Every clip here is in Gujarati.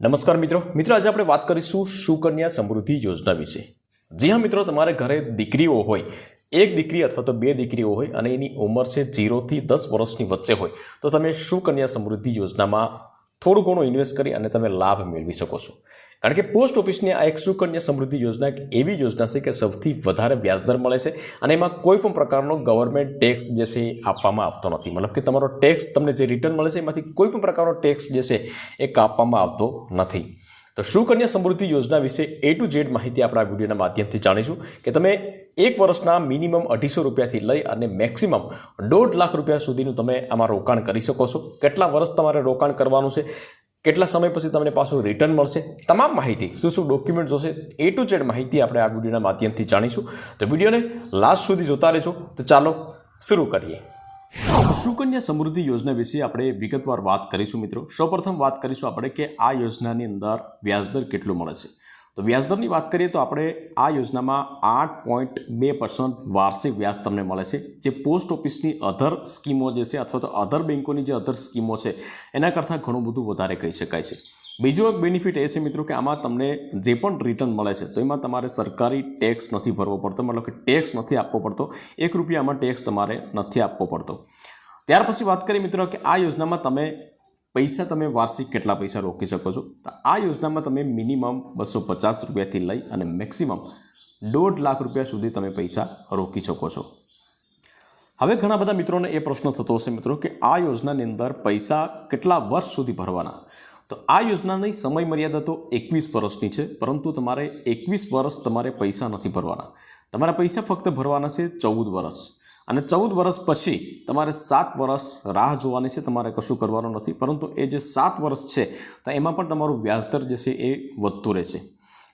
નમસ્કાર મિત્રો. મિત્રો, આજે આપણે વાત કરીશું સુકન્યા સમૃદ્ધિ યોજના વિશે. જી હા મિત્રો, તમારે ઘરે દીકરીઓ હોય, એક દીકરી અથવા તો બે દીકરીઓ હોય અને એની ઉંમર છે જીરોથી દસ વર્ષની વચ્ચે હોય, તો તમે સુકન્યા સમૃદ્ધિ યોજનામાં થોડું ઘણું ઇન્વેસ્ટ કરી અને તમે લાભ મેળવી શકો છો. કારણ કે પોસ્ટ ઓફિસની આ એક સુકન્યા સમૃદ્ધિ યોજના એક એવી યોજના છે કે સૌથી વધારે વ્યાજદર મળે છે અને એમાં કોઈ પણ પ્રકારનો ગવર્મેન્ટ ટેક્સ જે છે આપવામાં આવતો નથી. મતલબ કે તમારો ટેક્સ તમને જે રિટર્ન મળે છે એમાંથી કોઈ પણ પ્રકારનો ટેક્સ જે છે એ કાપવામાં આવતો નથી. તો સુકન્યા સમૃદ્ધિ યોજના વિશે એ ટુ ઝેડ માહિતી આપણે આ વિડીયોના માધ્યમથી જાણીશું કે તમે એક વર્ષના મિનિમમ અઢીસો રૂપિયાથી લઈ અને મેક્સિમમ દોઢ લાખ રૂપિયા સુધીનું તમે આમાં રોકાણ કરી શકો છો. કેટલા વર્ષ તમારે રોકાણ કરવાનું છે? કેટલા સમય પછી તમને પાછું રિટર્ન મળશે? તમામ માહિતી, શું શું ડોક્યુમેન્ટ જોશે? એ ટુ ઝેડ માહિતી આપણે આ વિડીયોના માધ્યમથી જાણીશું. તો વિડીયોને લાસ્ટ સુધી જોતા રહેજો. તો ચાલો, શરૂ કરીએ. સુકન્યા સમૃદ્ધિ યોજના વિશે આપણે વિગતવાર વાત કરીશું મિત્રો. સૌપ્રથમ વાત કરીશું આપણે કે આ યોજનાની અંદર વ્યાજદર કેટલું મળે છે. તો વ્યાજદરની વાત કરીએ તો આપણે આ યોજનામાં આઠ પોઈન્ટ બે પર્સન્ટ વાર્ષિક વ્યાજ તમને મળે છે. જે પોસ્ટ ઓફિસની અધર સ્કીમો જે છે અથવા તો અધર બેન્કોની જે અધર સ્કીમો છે, એના કરતાં ઘણું બધું વધારે કહી શકાય છે. બીજો એક બેનિફિટ એ છે મિત્રો કે આમાં તમને જે પણ રિટર્ન મળે છે, તો એમાં તમારે સરકારી ટેક્સ નથી ભરવો પડતો. મતલબ કે ટેક્સ નથી આપવો પડતો. એક રૂપિયામાં ટેક્સ તમારે નથી આપવો પડતો. ત્યાર પછી વાત કરીએ મિત્રો કે આ યોજનામાં તમે પૈસા તમે વાર્ષિક કેટલા પૈસા રોકી શકો છો? તો આ યોજનામાં તમે મિનિમમ બસો પચાસ રૂપિયાથી લઈ અને મેક્સિમમ દોઢ લાખ રૂપિયા સુધી તમે પૈસા રોકી શકો છો. હવે ઘણા બધા મિત્રોને એ પ્રશ્ન થતો હશે મિત્રો કે આ યોજનાની અંદર પૈસા કેટલા વર્ષ સુધી ભરવાના? તો આ યોજનાની સમય મર્યાદા તો એકવીસ વર્ષની છે, પરંતુ તમારે એકવીસ વર્ષ તમારે પૈસા નથી ભરવાના. તમારા પૈસા ફક્ત ભરવાના છે ચૌદ વર્ષ. અને ચૌદ વર્ષ પછી તમારે સાત વર્ષ રાહ જોવાની છે, તમારે કશું કરવાનું નથી, પરંતુ એ જે સાત વર્ષ છે, તો એમાં પણ તમારું વ્યાજદર જે છે એ વધતું રહેશે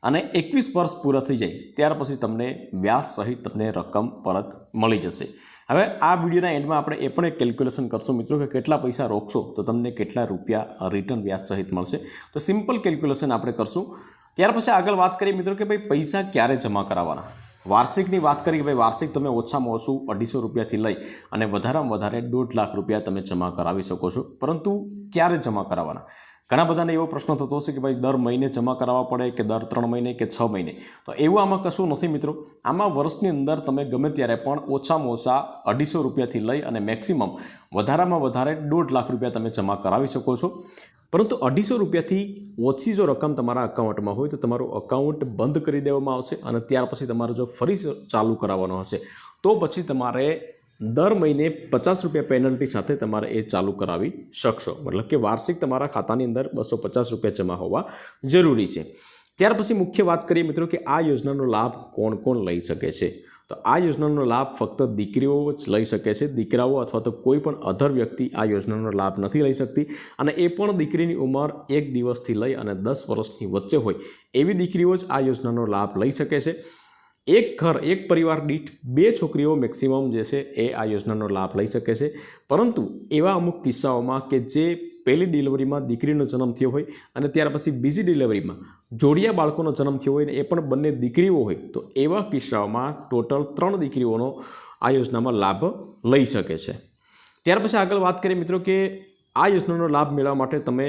અને એકવીસ વર્ષ પૂરા થઈ જાય, ત્યાર પછી તમને વ્યાજ સહિત તમને રકમ પરત મળી જશે. હવે આ વિડીયોના એન્ડમાં આપણે એ પણ એક કેલ્ક્યુલેશન કરશું. મિત્રો, કે કેટલા પૈસા રોકશો, તો તમને કેટલા રૂપિયા રિટર્ન વ્યાજ સહિત મળશે. તો સિમ્પલ કેલ્ક્યુલેશન આપણે કરશું. ત્યાર પછી આગળ વાત કરીએ મિત્રો, કે ભાઈ પૈસા ક્યારે જમા કરાવવાના? વાર્ષિકની વાત કરી કે ભાઈ વાર્ષિક તમે ઓછામાં ઓછું અઢીસો રૂપિયાથી લઈ અને વધારેમાં વધારે દોઢ લાખ રૂપિયા તમે જમા કરાવી શકો છો. પરંતુ ક્યારે જમા કરાવવાના? ઘણા બધાને એવો પ્રશ્ન થતો હશે કે ભાઈ દર મહિને જમા કરાવવા પડે કે દર ત્રણ મહિને કે છ મહિને? તો એવું આમાં કશું નથી મિત્રો. આમાં વર્ષની અંદર તમે ગમે ત્યારે પણ ઓછામાં ઓછા અઢીસો રૂપિયાથી લઈ અને મેક્સિમમ વધારામાં વધારે દોઢ લાખ રૂપિયા તમે જમા કરાવી શકો છો. પરંતુ અઢીસો રૂપિયાથી ઓછી જો રકમ તમારા અકાઉન્ટમાં હોય તો તમારું અકાઉન્ટ બંધ કરી દેવામાં આવશે અને ત્યાર પછી તમારે જો ફરી ચાલુ કરાવવાનો હશે, તો પછી તમારે દર મહિને પચાસ રૂપિયા પેનલ્ટી સાથે તમારે એ ચાલુ કરાવી શકશો. મતલબ કે વાર્ષિક તમારા ખાતાની અંદર બસો પચાસ રૂપિયા જમા હોવા જરૂરી છે. ત્યાર પછી મુખ્ય વાત કરીએ મિત્રો કે આ યોજનાનો લાભ કોણ કોણ લઈ શકે છે? તો આ યોજનાનો લાભ ફક્ત દીકરીઓ જ લઈ શકે છે. દીકરાઓ અથવા તો કોઈ પણ અધર વ્યક્તિ આ યોજનાનો લાભ નથી લઈ શકતી અને એ પણ દીકરીની ઉંમર એક દિવસથી લઈ અને દસ વર્ષની વચ્ચે હોય એવી દીકરીઓ જ આ યોજનાનો લાભ લઈ શકે છે. એક ઘર, એક પરિવાર દીઠ બે છોકરીઓ મેક્સિમમ જે છે એ આ યોજનાનો લાભ લઈ શકે છે. પરંતુ એવા અમુક કિસ્સાઓમાં કે જે પહેલી ડિલિવરીમાં દીકરીનો જન્મ થયો હોય અને ત્યાર પછી બીજી ડિલિવરીમાં જોડિયા બાળકોનો જન્મ થયો હોય ને એ પણ બંને દીકરીઓ હોય, તો એવા કિસ્સાઓમાં ટોટલ ત્રણ દીકરીઓનો આ યોજનામાં લાભ લઈ શકે છે. ત્યાર પછી આગળ વાત કરીએ મિત્રો કે આ યોજનાનો લાભ મેળવવા માટે તમે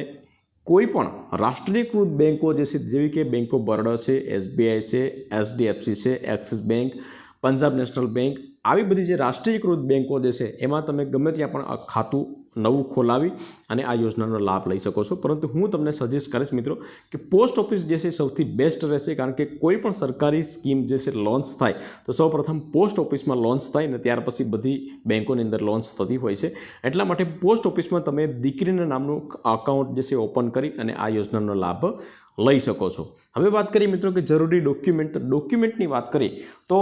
કોઈ પણ રાષ્ટ્રીયકૃત બેન્કો જે છે, જેવી કે બેન્ક ઓફ બરોડા છે એસબીઆઈ છે એચડીએફસી છે Axis bank Punjab national bank આવી બધી જે રાષ્ટ્રીયકૃત બેન્કો જે છે, એમાં તમે ગમે ત્યાં પણ ખાતું નવું ખોલાવી અને આ યોજનાનો લાભ લઈ શકો છો. પરંતુ હું તમને સજેસ્ટ કરીશ મિત્રો કે પોસ્ટ ઓફિસ જે છે, સૌથી બેસ્ટ રહેશે. કારણ કે કોઈ પણ સરકારી સ્કીમ જે છે લોન્ચ થાય, તો સૌપ્રથમ પોસ્ટ ઓફિસમાં લોન્ચ થાય ને ત્યાર પછી બધી બેન્કોની અંદર લોન્ચ થતી હોય છે. એટલા માટે પોસ્ટ ઓફિસમાં તમે દીકરીના નામનું અકાઉન્ટ જે છે ઓપન કરી અને આ યોજનાનો લાભ લઈ શકો છો. હવે વાત કરીએ મિત્રો કે જરૂરી ડોક્યુમેન્ટ ડોક્યુમેન્ટની વાત કરીએ, તો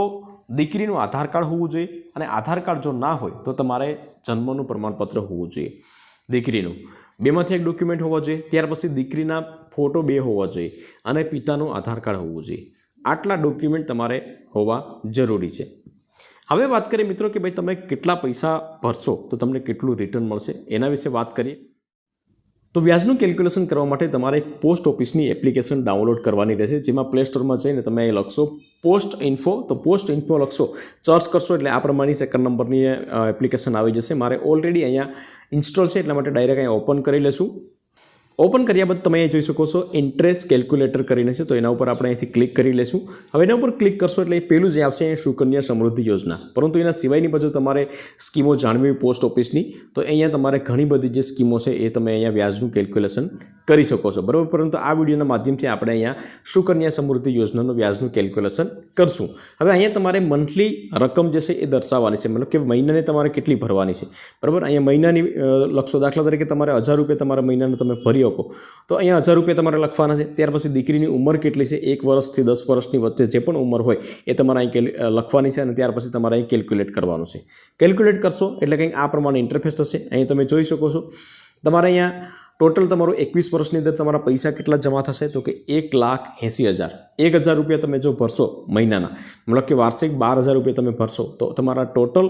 દીકરીનું આધાર કાર્ડ હોવું જોઈએ અને આધાર કાર્ડ જો ના હોય તો તમારે જન્મનું પ્રમાણપત્ર હોવું જોઈએ દીકરીનું. બેમાંથી એક ડોક્યુમેન્ટ હોવો જોઈએ, ત્યાર પછી દીકરીના ફોટો બે હોવા જોઈએ અને પિતાનું આધાર કાર્ડ હોવું જોઈએ. આટલા ડોક્યુમેન્ટ તમારે હોવા જરૂરી છે. હવે વાત કરીએ મિત્રો કે ભાઈ તમે કેટલા પૈસા ભરશો, તો તમને કેટલું રિટર્ન મળશે? એના વિશે વાત કરીએ. તો વ્યાજનું કેલ્ક્યુલેશન કરવા માટે તમારે એક પોસ્ટ ઓફિસની એપ્લિકેશન ડાઉનલોડ કરવાની રહેશે, જેમાં પ્લે સ્ટોરમાં જઈને તમે એ લખશો પોસ્ટ ઇન્ફો તો પોસ્ટ ઇન્ફો લખશો સર્ચ કરશો એટલે આ પ્રમાણે સેકન્ડ નંબરની એપ્લિકેશન આવી જશે. મારે ઓલરેડી અહીંયા ઇન્સ્ટોલ છે, એટલા માટે ડાયરેક્ટ અહીંયા ઓપન કરી લેશું. ઓપન કર્યા બાદ તમે જોઈ શકો છો ઇન્ટરેસ્ટ કેલ્ક્યુલેટર કરીને છે, તો એના ઉપર આપણે અહીંથી ક્લિક કરી લેશું. હવે એના ઉપર ક્લિક કરશો એટલે પહેલું જે આવશે એ સુકન્યા સમૃદ્ધિ યોજના. પરંતુ એના સિવાયની બાજુ તમારે સ્કીમો જાણવી પોસ્ટ ઓફિસની, તો અહીંયા તમારે ઘણી બધી જે સ્કીમો છે એ તમે અહીંયા વ્યાજનું કેલ્ક્યુલેશન કરી શકો છો. બરાબર? પરંતુ આ વિડીયોના માધ્યમથી આપણે અહીંયા સુકન્યા સમૃદ્ધિ યોજનાનું વ્યાજનું કેલ્ક્યુલેશન કરશું. હવે અહીંયા તમારે મંથલી રકમ જે છે એ દર્શાવવાની છે. મતલબ કે મહિનાને તમારે કેટલી ભરવાની છે? બરાબર? અહીંયા મહિનાની લખશો દાખલા તરીકે તમારે હજાર રૂપિયા તમારા મહિનાનું તમે ભરી શકો તો અહીંયા હજાર રૂપિયા તમારે લખવાના છે. ત્યાર પછી દીકરીની ઉંમર કેટલી છે? એક વર્ષથી દસ વર્ષની વચ્ચે જે પણ ઉંમર હોય એ તમારે અહીં લખવાની છે અને ત્યાર પછી તમારે અહીં કેલ્ક્યુલેટ કરવાનું છે. કેલ્ક્યુલેટ કરશો એટલે કંઈક આ પ્રમાણે ઇન્ટરફેસ થશે. અહીં તમે જોઈ શકો છો. તમારે અહીંયા ટોટલ તમારું એકવીસ વર્ષની અંદર તમારા પૈસા કેટલા જમા થશે? તો કે એક લાખ એંસી હજાર. એક હજાર રૂપિયા તમે જો ભરશો મહિનાના, મતલબ કે વાર્ષિક બાર હજાર રૂપિયા તમે ભરશો, તો તમારા ટોટલ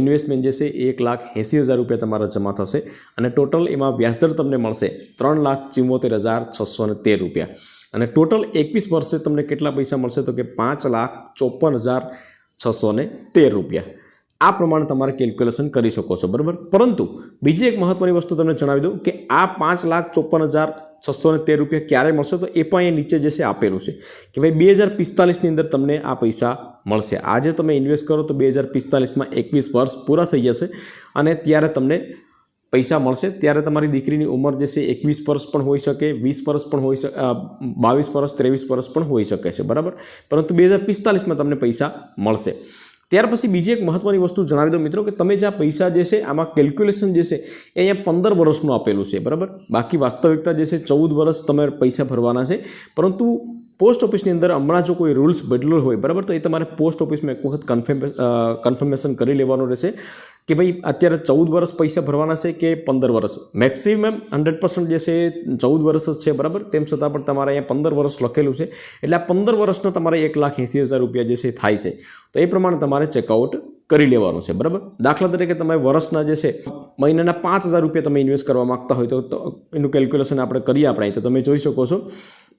ઇન્વેસ્ટમેન્ટ જે છે એક લાખ એંસી હજાર રૂપિયા તમારા જમા થશે અને ટોટલ એમાં વ્યાજદર તમને મળશે ત્રણ લાખ ચિમ્મોતેર હજાર છસો ને તેર રૂપિયા. અને ટોટલ એકવીસ વર્ષે તમને કેટલા પૈસા મળશે? તો કે પાંચ લાખ ચોપન હજાર છસો તેર રૂપિયા. આ પ્રમાણે તમારે કેલ્ક્યુલેશન કરી શકો છો, બરાબર? પરંતુ બીજી એક મહત્ત્વની વસ્તુ તમને જણાવી દઉં કે આ પાંચ લાખ ચોપન હજાર છસો તેર રૂપિયા ક્યારે મળશે? તો એ પણ અહીંયા નીચે જે છે આપેલું છે કે ભાઈ બે હજાર પિસ્તાલીસની અંદર તમને આ પૈસા મળશે. આજે તમે ઇન્વેસ્ટ કરો તો બે હજાર પિસ્તાલીસમાં એકવીસ વર્ષ પૂરા થઈ જશે અને ત્યારે તમને પૈસા મળશે. ત્યારે તમારી દીકરીની ઉંમર જે છે એકવીસ વર્ષ પણ હોઈ શકે, વીસ વર્ષ પણ હોઈ શકે બાવીસ વર્ષ, ત્રેવીસ વર્ષ પણ હોઈ શકે છે, બરાબર? પરંતુ બે હજાર પિસ્તાલીસમાં તમને પૈસા મળશે. ત્યાર પછી બીજી એક મહત્ત્વની વસ્તુ જણાવી દો મિત્રો કે તમે જે આ પૈસા જે છે, આમાં કેલ્ક્યુલેશન જે છે, એ અહીંયા પંદર વર્ષનું આપેલું છે, બરાબર? બાકી વાસ્તવિકતા જે છે, ચૌદ વર્ષ તમે પૈસા ભરવાના છે. પરંતુ પોસ્ટ ઓફિસની અંદર હમણાં જો કોઈ રૂલ્સ બદલો હોય, બરાબર? તો એ તમારે પોસ્ટ ઓફિસમાં એક વખત કન્ફર્મ કન્ફર્મેશન કરી લેવાનું રહેશે. કે ભાઈ અત્યારે ચૌદ વર્ષ પૈસા ભરવાના છે કે પંદર વર્ષ? મેક્સિમમ હંડ્રેડ પર્સન્ટ જે છે ચૌદ વર્ષ જ છે, બરાબર? તેમ છતાં પણ તમારે અહીંયા પંદર વર્ષ લખેલું છે. એટલે આ પંદર વર્ષના તમારે એક લાખ એંસી હજાર રૂપિયા જે છે થાય છે. તો એ પ્રમાણે તમારે ચેકઆઉટ કરી લેવાનું છે, બરાબર? દાખલા તરીકે તમે વર્ષના જે છે, મહિનાના પાંચ હજાર રૂપિયા તમે ઇન્વેસ્ટ કરવા માગતા હોય તો એનું કેલ્ક્યુલેશન આપણે કરીએ આપણે. તો તમે જોઈ શકો છો,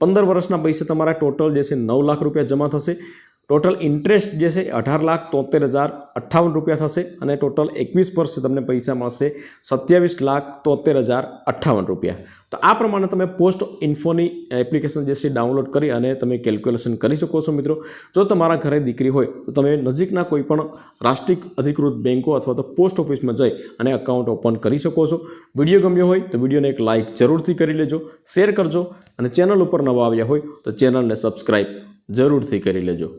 પંદર વર્ષના પૈસા તમારા ટોટલ જે છે નવ લાખ રૂપિયા જમા થશે. ટોટલ ઇન્ટરેસ્ટ જે છે અઢાર લાખ તોતેર હજાર અઠ્ઠાવન રૂપિયા થશે અને ટોટલ એકવીસ વર્ષ તમને પૈસા મળશે સત્યાવીસ લાખ તોતેર હજાર અઠ્ઠાવન રૂપિયા. તો આ પ્રમાણે તમે પોસ્ટ ઇન્ફોની એપ્લિકેશન જે છે ડાઉનલોડ કરી અને તમે કેલ્ક્યુલેશન કરી શકો છો મિત્રો. જો તમારા ઘરે દીકરી હોય, તો તમે નજીકના કોઈપણ રાષ્ટ્રીય અધિકૃત બેન્કો અથવા તો પોસ્ટ ઓફિસમાં જઈ અને અકાઉન્ટ ઓપન કરી શકો છો. વીડિયો ગમ્યો હોય, તો વિડીયોને એક લાઇક જરૂરથી કરી લેજો, શેર કરજો અને ચેનલ ઉપર નવા આવ્યા હોય, તો ચેનલને સબસ્ક્રાઈબ જરૂરથી કરી લેજો.